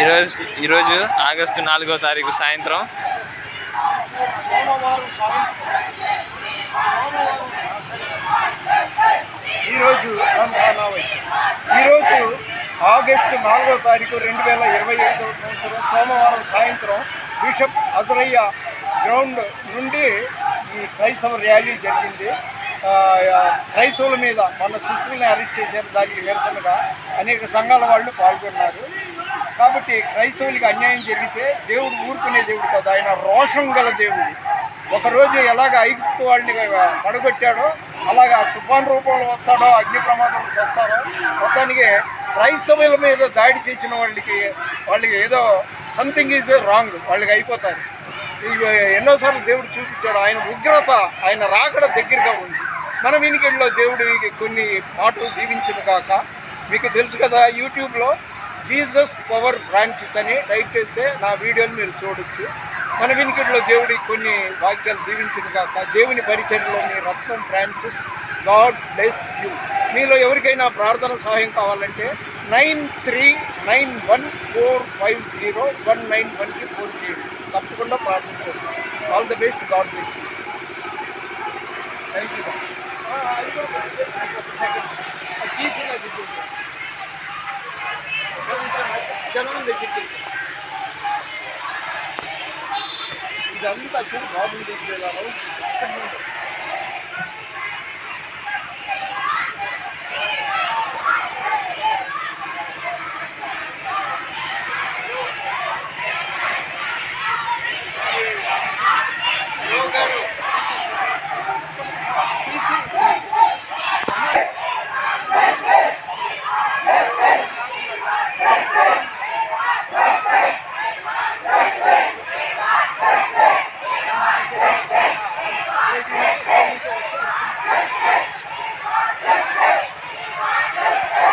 ఈరోజు ఈరోజు ఆగస్టు నాలుగో తారీఖు సాయంత్రం. ఈరోజు. ఈరోజు ఆగస్టు నాలుగో తారీఖు రెండు వేల ఇరవై ఐదవ సంవత్సరం సోమవారం సాయంత్రం బిషప్ అజరయ్య గ్రౌండ్ నుండి ఈ క్రైస్తవ ర్యాలీ జరిగింది. క్రైస్తవుల మీద మన సిస్టర్ని అరెస్ట్ చేశారు. దానికి నిరసనగా అనేక సంఘాల వాళ్ళు పాల్గొన్నారు. కాబట్టి క్రైస్తవులకి అన్యాయం జరిగితే దేవుడు ఊరుకునే దేవుడు కాదు. ఆయన రోషం గల దేవుడు. ఒకరోజు ఎలాగ ఐగుప్తు వాళ్ళని పడగొట్టాడో అలాగా తుఫాన్ రూపంలో వస్తాడో అగ్ని ప్రమాదంలో వస్తాడో మొత్తానికి క్రైస్తవుల మీద దాడి చేసిన వాళ్ళకి వాళ్ళకి ఏదో సంథింగ్ ఈజ్ రాంగ్ వాళ్ళకి అయిపోతారు. ఎన్నోసార్లు దేవుడు చూపించాడు. ఆయన ఉగ్రత ఆయన రాకడ దగ్గరగా ఉంది. మన వినికిడిలో దేవుడికి కొన్ని మాటలు దీవించను కాక మీకు తెలుసు కదా యూట్యూబ్లో జీసస్ పవర్ ఫ్రాన్సిస్ అని టైప్ చేస్తే నా వీడియోని మీరు చూడొచ్చు. మన వినికిడిలో దేవుడి కొన్ని వాక్యాలు దీవించిన కాక దేవుని పరిచర్యలో Ratnam Francis God bless you. మీలో ఎవరికైనా ప్రార్థన సహాయం కావాలంటే nine three nine one four five zero one nine వన్కి ఫోన్ చేయండి. తప్పకుండా ప్రార్థించండి all the best God bless you. जमीन का छूट बहुत ही देख लेगा